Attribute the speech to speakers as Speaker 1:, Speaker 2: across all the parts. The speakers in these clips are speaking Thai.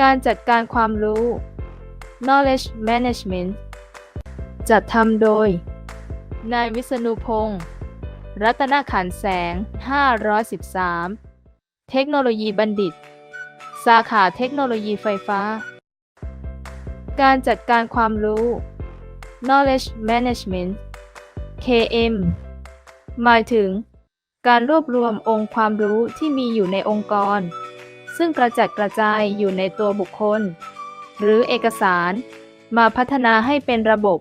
Speaker 1: การจัดการความรู้ knowledge management จัดทำโดย นายวิษณุพงศ์รัตนขันแสง 513 เทคโนโลยีบัณฑิต สาขาเทคโนโลยีไฟฟ้า การจัดการความรู้ knowledge management KM หมายถึง การรวบรวมองค์ความรู้ที่มีอยู่ในองค์กร ซึ่งกระจัดกระจายอยู่ในตัวบุคคล หรือเอกสารมาพัฒนาให้เป็นระบบ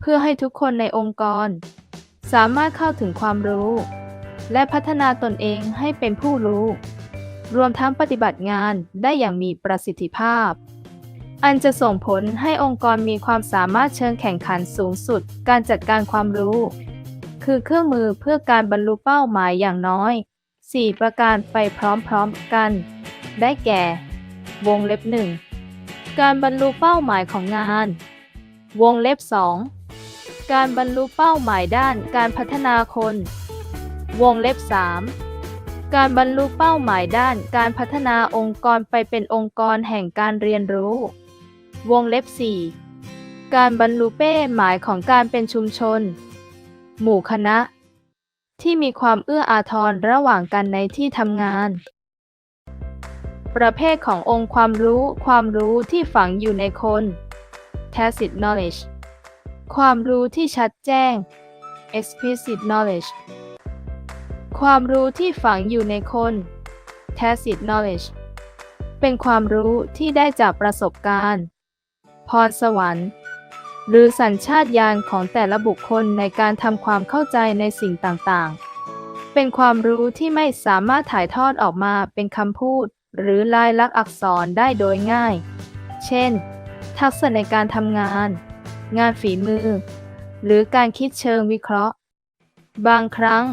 Speaker 1: เพื่อให้ทุกคนในองค์กร สามารถเข้าถึงความรู้ และพัฒนาตนเองให้เป็นผู้รู้ รวมทั้งปฏิบัติงานได้อย่างมีประสิทธิภาพ อันจะส่งผลให้องค์กรมีความสามารถเชิงแข่งขันสูงสุด การจัดการความรู้ คือเครื่องมือเพื่อการบรรลุเป้าหมายอย่างน้อย 4 ประการไปพร้อมๆกัน ได้แก่ วงเล็บ 1 การบรรลุเป้าหมายของงาน วงเล็บ 2 การบรรลุเป้าหมายด้านการพัฒนาคน วงเล็บ 3 การบรรลุเป้าหมายด้านการพัฒนาองค์กรไปเป็นองค์กรแห่งการเรียนรู้ วงเล็บ 4 การบรรลุเป้หมายของการเป็นชุมชน หมู่คณะที่มีความเอื้ออาทรระหว่างกันในที่ทำงาน ประเภทขององค์ความรู้ ความรู้ที่ฝังอยู่ในคน tacit knowledge ความรู้ที่ชัดแจ้ง explicit knowledge ความรู้ที่ฝังอยู่ในคน tacit knowledge เป็นความรู้ที่ได้จากประสบการณ์ พรสวรรค์ หรือสัญชาตญาณของแต่ละบุคคลในการทำความเข้าใจในสิ่งต่างๆ เป็นความรู้ที่ไม่สามารถถ่ายทอดออกมาเป็นคำพูด หรือลายลักษณ์อักษรได้โดยง่าย เช่น ทักษะในการทำงาน งานฝีมือ หรือการคิดเชิงวิเคราะห์ บางครั้ง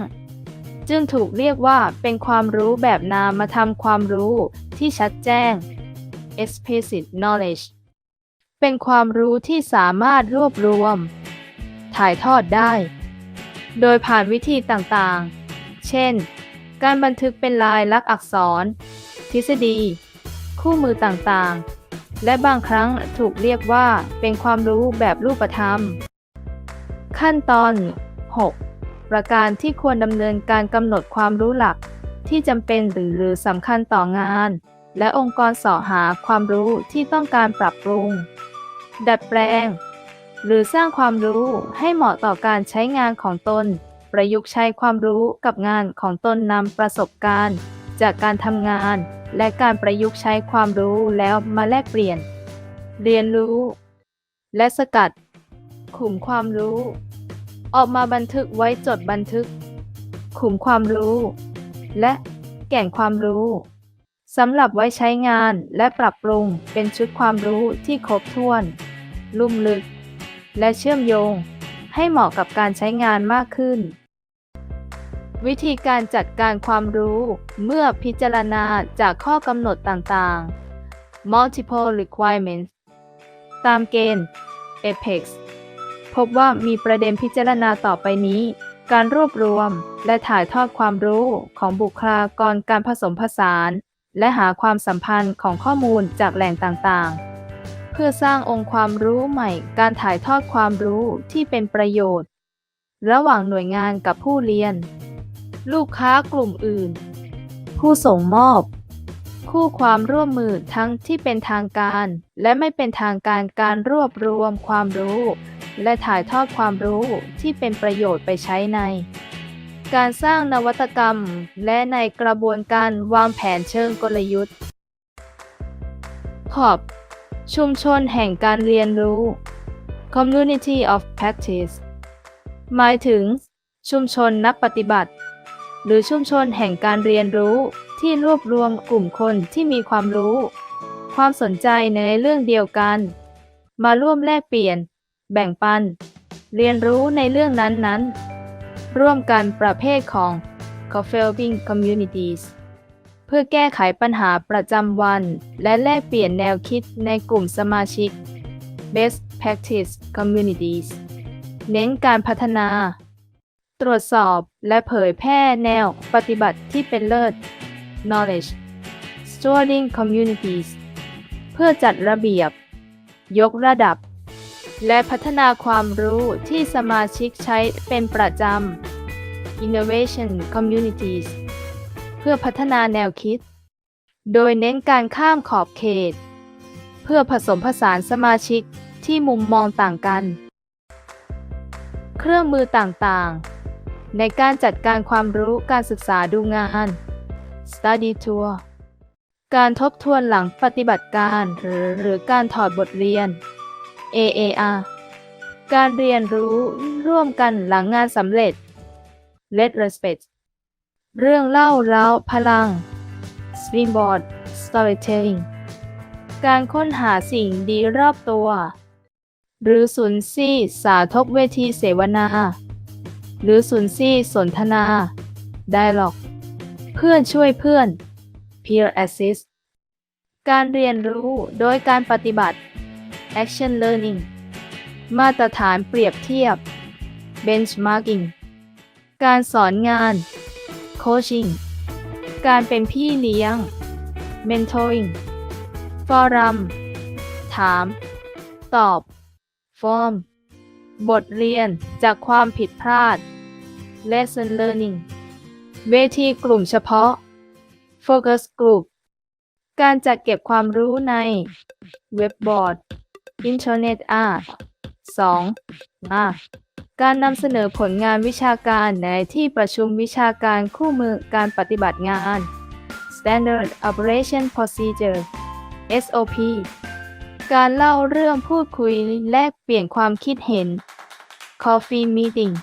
Speaker 1: จึงถูกเรียกว่าเป็นความรู้แบบนามธรรมความรู้ที่ชัดแจ้ง explicit knowledge เป็นความรู้ที่สามารถรวบรวม ถ่ายทอดได้ โดยผ่านวิธีต่างๆ เช่น การบันทึกเป็นลายลักษณ์อักษร ทฤษฎี คู่มือต่างๆ และบางครั้งถูกเรียกว่าเป็นความรู้แบบรูปธรรม ขั้นตอน 6 ประการที่ควรดำเนินการกำหนดความรู้หลัก ที่จำเป็นหรือหรือสำคัญต่องาน และองค์กรสอหาความรู้ที่ต้องการปรับปรุง ดัดแปลง หรือสร้างความรู้ให้เหมาะต่อการใช้งานของตนประยุกต์ใช้ความรู้กับงานของตนนำประสบการณ์ จากการทำงาน และการประยุกต์ใช้ความรู้แล้วมาแลกเปลี่ยน เรียนรู้ และสกัด ขุมความรู้ ออกมาบันทึกไว้จดบันทึก ขุมความรู้ และแก่นความรู้สำหรับไว้ใช้งานและปรับปรุงเป็นชุดความรู้ที่ครบถ้วน ลุ่มลึก และเชื่อมโยง ให้เหมาะกับการใช้งานมากขึ้น วิธีการจัดการความรู้ เมื่อพิจารณาจากข้อกำหนดต่างๆ multiple requirements ตามเกณฑ์ APEX พบว่ามีประเด็นพิจารณาต่อไปนี้ การรวบรวมและถ่ายทอดความรู้ของบุคลากรการผสมผสาน และหาความสัมพันธ์ของข้อมูลจากแหล่งต่างๆ เพื่อสร้างองค์ความรู้ใหม่ การถ่ายทอดความรู้ที่เป็นประโยชน์ ระหว่างหน่วยงานกับผู้เรียน ลูกค้ากลุ่มอื่น ผู้ส่งมอบ คู่ความร่วมมือทั้งที่เป็นทางการ และไม่เป็นทางการการรวบรวมความรู้ และถ่ายทอดความรู้ที่เป็นประโยชน์ไปใช้ใน การสร้างนวัตกรรม และในกระบวนการวางแผนเชิงกลยุทธ์ ขอบ ชุมชนแห่งการเรียนรู้ Community of Practice หมายถึงชุมชนนักปฏิบัติ หรือชุมชนแห่งการเรียนรู้ที่รวบรวมกลุ่มคนที่มีความรู้ ความสนใจในเรื่องเดียวกัน มาร่วมแลกเปลี่ยน แบ่งปัน เรียนรู้ในเรื่องนั้นๆ ร่วมกันประเภทของ co-felbing communities เพื่อแก้ไขปัญหาประจำวัน และแลกเปลี่ยนแนวคิดในกลุ่มสมาชิก best practice communities เน้นการพัฒนา ตรวจสอบและเผยแพร่แนวปฏิบัติที่เป็นเลิศ knowledge storing communities เพื่อจัดระเบียบ ยกระดับ และพัฒนาความรู้ที่สมาชิกใช้เป็นประจำ Innovation Communities เพื่อพัฒนาแนวคิด โดยเน้นการข้ามขอบเขต เพื่อผสมผสานสมาชิกที่มุมมองต่างกัน เครื่องมือต่างๆ ในการจัดการความรู้การศึกษาดูงาน Study Tour การทบทวนหลังปฏิบัติการหรือหรือการถอดบทเรียน AAR การเรียนรู้ร่วมกันหลังงานสำเร็จ Let Respect เรื่องเล่าเร้าพลัง Springboard Storytelling การค้นหาสิ่งดีรอบตัว หรือศูนย์ซี่สาทบเวทีเสวนา หรือศูนซี่สนทนา Dialogue เพื่อนช่วยเพื่อน Peer Assist การเรียนรู้โดยการปฏิบัติ Action Learning มาตรฐานเปรียบเทียบ Benchmarking การสอนงาน Coaching การเป็นพี่เลี้ยง Mentoring ฟอรัม ถาม ตอบ ฟอร์ม บทเรียนจากความผิดพลาด Lesson Learning เวทีกลุ่มเฉพาะ Focus Group การจัดเก็บความรู้ใน เว็บบอร์ด Internet Art 2. มาการนำเสนอผลงานวิชาการในที่ประชุมวิชาการคู่มือการปฏิบัติงาน Standard Operation Procedure SOP การเล่าเรื่องพูดคุยแลกเปลี่ยนความคิดเห็น Coffee Meeting